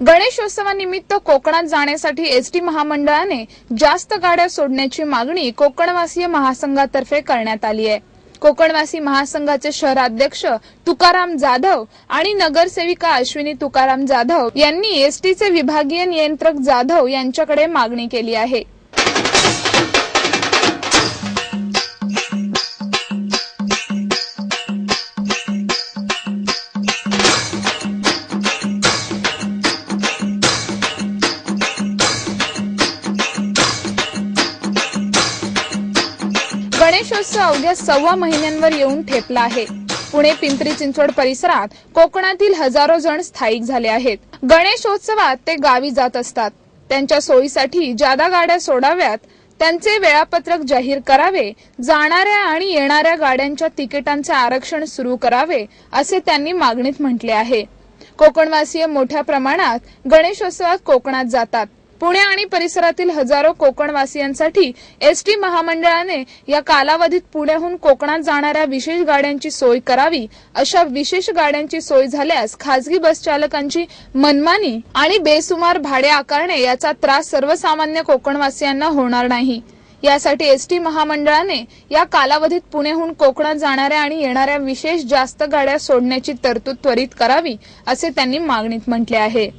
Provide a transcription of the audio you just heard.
गणेशोत्सवानिमित्त कोकणात जाण्यासाठी एसटी महामंडळाने जास्त गाड्या सोडण्याची मागणी कोकणवासीय महासंघातर्फे करण्यात आली आहे. कोकणवासी महासंघाचे शहराध्यक्ष तुकाराम जाधव आणि नगरसेविका अश्विनी तुकाराम जाधव यांनी एसटीचे विभागीय नियंत्रक जाधव यांच्याकडे मागणी केली आहे. गणेशोत्सव अवघ्या सव्वा महिन्यांवर येऊन ठेपला आहे. पुणे पिंपरी चिंचवड परिसरात कोकणातील हजारो जण स्थायिक झाले आहेत. गणेशोत्सवात ते गावी जात असतात. त्यांच्या सोयीसाठी जादा गाड्या सोडाव्यात त्यांचे वेळापत्रक जाहीर करावे जाणाऱ्या आणि येणाऱ्या गाड्यांच्या तिकिटांचे आरक्षण सुरू करावे असे त्यांनी मागणीत म्हटले आहे. कोकणवासीय मोठ्या प्रमाणात गणेशोत्सवात कोकणात जातात. पुणे आणि परिसरातील हजारो कोकणवासियांसाठी एसटी महामंडळाने या कालावधीत पुण्याहून कोकणात जाणाऱ्या विशेष गाड्यांची सोय करावी अशा विशेष गाड्यांची सोय झाल्यास खासगी बस चालकांची मनमानी आणि बेसुमार भाडे आकारणे याचा त्रास सर्वसामान्य कोकणवासियांना होणार नाही. यासाठी एसटी महामंडळाने या कालावधीत पुण्याहून कोकणात जाणाऱ्या आणि येणाऱ्या विशेष जास्त गाड्या सोडण्याची तरतूद त्वरित करावी असे त्यांनी मागणीत म्हटले आहे.